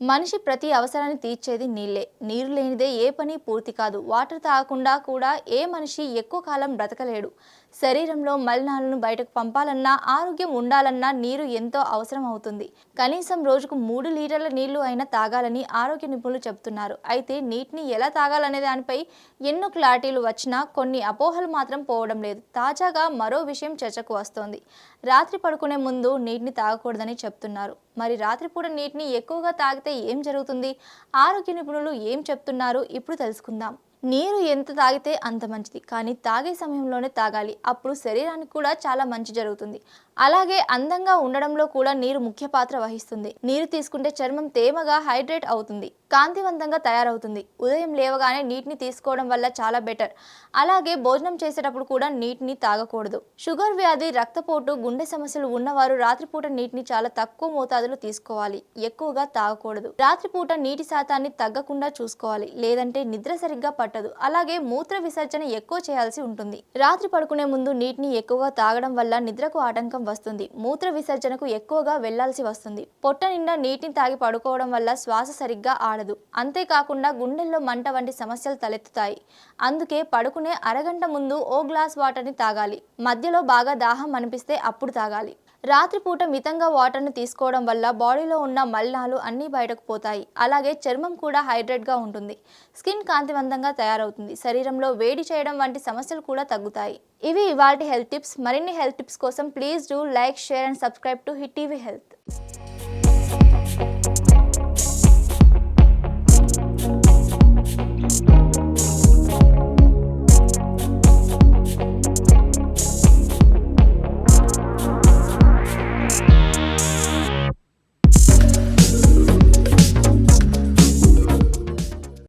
మనిషి ప్రతి అవసరాన్ని తీర్చేది నీళ్ళే. నీరు లేనిదే ఏ పని పూర్తి కాదు. వాటర్ తాగకుండా కూడా ఏ మనిషి ఎక్కువ కాలం బ్రతకలేడు. శరీరంలో మలినాలను బయటకు పంపాలన్నా ఆరోగ్యం ఉండాలన్నా నీరు ఎంతో అవసరం అవుతుంది. కనీసం రోజుకు మూడు లీటర్ల నీళ్ళు అయినా తాగాలని ఆరోగ్య నిపుణులు చెబుతున్నారు. అయితే నీటిని ఎలా తాగాలనే దానిపై ఎన్నో క్లారిటీలు వచ్చినా కొన్ని అపోహలు మాత్రం పోవడం లేదు. తాజాగా మరో విషయం చర్చకు వస్తోంది. రాత్రి పడుకునే ముందు నీటిని తాగకూడదని చెప్తున్నారు. మరి రాత్రిపూట నీటిని ఎక్కువగా తాగితే ఏం జరుగుతుంది? ఆరోగ్య నిపుణులు ఏం చెప్తున్నారు? ఇప్పుడు తెలుసుకుందాం. నీరు ఎంత తాగితే అంత మంచిది. కానీ తాగే సమయంలోనే తాగాలి. అప్పుడు శరీరానికి కూడా చాలా మంచి జరుగుతుంది. అలాగే అందంగా ఉండడంలో కూడా నీరు ముఖ్య పాత్ర వహిస్తుంది. నీరు తీసుకుంటే చర్మం తేమగా హైడ్రేట్ అవుతుంది. కాంతివంతంగా తయారవుతుంది. ఉదయం లేవగానే నీటిని తీసుకోవడం వల్ల చాలా బెటర్. అలాగే భోజనం చేసేటప్పుడు కూడా నీటిని తాగకూడదు. షుగర్ వ్యాధి రక్తపోటు గుండె సమస్యలు ఉన్నవారు రాత్రిపూట నీటిని చాలా తక్కువ మోతాదులో తీసుకోవాలి. ఎక్కువగా తాగకూడదు. రాత్రిపూట నీటి శాతాన్ని తగ్గకుండా చూసుకోవాలి. లేదంటే నిద్ర సరిగ్గా పట్టదు. అలాగే మూత్ర విసర్జన ఎక్కువ చేయాల్సి ఉంటుంది. రాత్రి పడుకునే ముందు నీటిని ఎక్కువగా తాగడం వల్ల నిద్రకు ఆటంకం వస్తుంది. మూత్ర విసర్జనకు ఎక్కువగా వెళ్ళాల్సి వస్తుంది. పొట్ట నిండా నీటిని తాగి పడుకోవడం వల్ల శ్వాస సరిగ్గా కాలదు. అంతేకాకుండా గుండెల్లో మంట వంటి సమస్యలు తలెత్తుతాయి. అందుకే పడుకునే అరగంట ముందు ఓ గ్లాస్ వాటర్ని తాగాలి. మధ్యలో బాగా దాహం అనిపిస్తే అప్పుడు తాగాలి. రాత్రిపూట మితంగా వాటర్ని తీసుకోవడం వల్ల బాడీలో ఉన్న మలినాలు అన్నీ బయటకు పోతాయి. అలాగే చర్మం కూడా హైడ్రేట్గా ఉంటుంది. స్కిన్ కాంతివంతంగా తయారవుతుంది. శరీరంలో వేడి చేయడం వంటి సమస్యలు కూడా తగ్గుతాయి. ఇవి ఇవాళ హెల్త్ టిప్స్. మరిన్ని హెల్త్ టిప్స్ కోసం please do like share and subscribe to hit TV health.